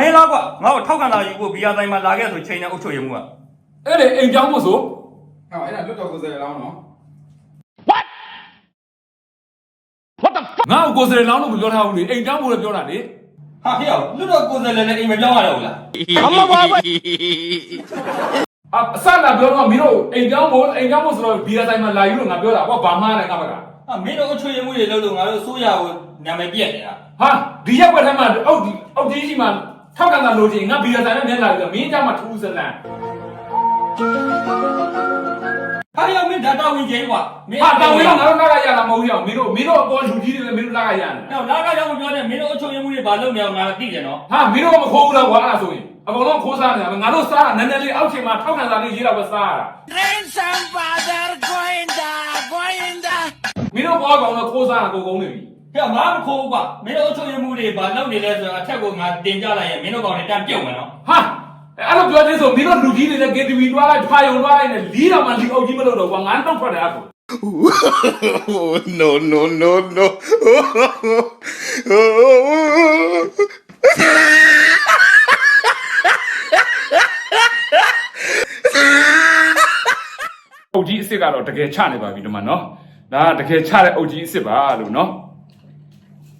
မင်းလားကွာငါ့ကိုထောက်ခံတာယူဖို့ဘီယာတိုင်းမှာလာခဲ့ဆိုချိန်နဲ့အုပ်ချုပ်ရမှုကအဲ့လေအိမ်ကြောင်းဖို့ဆိုဟောအဲ့ဒါလွတ်တော်ကိုယ်စားလှယ်လောင်းနော်ငါ့ကိုကိုယ်စရလောင်းလို့မပြောထားဘူးလေအိမ်ကြောင်းဖို့လည်းပြောတာလေဟာဟေ့အောင်လွတ်တော့ကိုယ်စားလှယ်နဲ့အိမ်မပြောင်းရတော့ဘူးလားအအစလာပြောတော့မင်းတို့အိမ်ကြောင်းဖို့အိမ်ကြောင်းဖို့ဆိုတော့ဘီယာဆိုင်မှာလာယူလို့ငါပြောတာဟောဘာမှလည်းငါမကဟာမင်းတို့အုပ်ချုပ်ရမှုတွေလို့လို့ငါတို့စိုးရကိုနာမည်ပြက်နေတာဟာဒီရက်ွက်ထဲမှာအုတ်ဒီအုတ်ကြီးရှိမှာ ထောက်ကန်တာလိုချင်ငါဘီယာဆိုင်နဲ့မျက်လာပြီးတော့မင်းကြမှာထူးစလန်ဟာရမင်းဒါတာဝင်ကြီးကွာဟာတောင်ဝင်တော့ငါတို့လာရရလားမဟုတ်ရအောင်မင်းတို့မင်းတို့အပေါ်လူကြီးတွေလည်းမင်းတို့လာရရနေတော့လာကကြောင့်မပြောနဲ့မင်းတို့အချုပ်ရမှုတွေဘာလုပ်နေအောင်ငါသိတယ်နော်ဟာမင်းတို့ကမခိုးဘူးလားကွာအဲ့ဒါဆိုရင်အကုန်လုံးခိုးစားနေတာငါတို့စားတာနည်းနည်းလေးအောက်ချိန်မှာထောက်ကန်တာလေးရေးတော့ပဲစားရတာ Train some father going da going da မင်းတို့ဘောကောင်တော့ခိုးစားတာကိုကုန်းနေပြီ ဟေ့အောင်ငါမခိုးဘူးကွာမင်းတို့အုပ်ချုပ်ရမှုတွေဘာလုပ်နေလဲဆိုတော့အထက်ကိုငါတင်ပြလိုက်ရင်မင်းတို့ကောင်တွေတန်းပြုတ်မယ်နော်ဟာအဲ့လိုပြောသေးဆိုမင်းတို့လူကြီးတွေလည်း KTV တွားလိုက်ဖာယုံတွားလိုက်နဲ့လီးတော့မှလီအုပ်ကြီးမလုပ်တော့ကွာငါတော့ထွက်တယ်အဲ့ဆို Oh, no, no, no, no. အုပ်ကြီးအစ်စ်ကတော့တကယ်ချနေပါပြီဒီမှာနော်ဒါကတကယ်ချတဲ့အုပ်ကြီးအစ်စ်ပါလို့နော်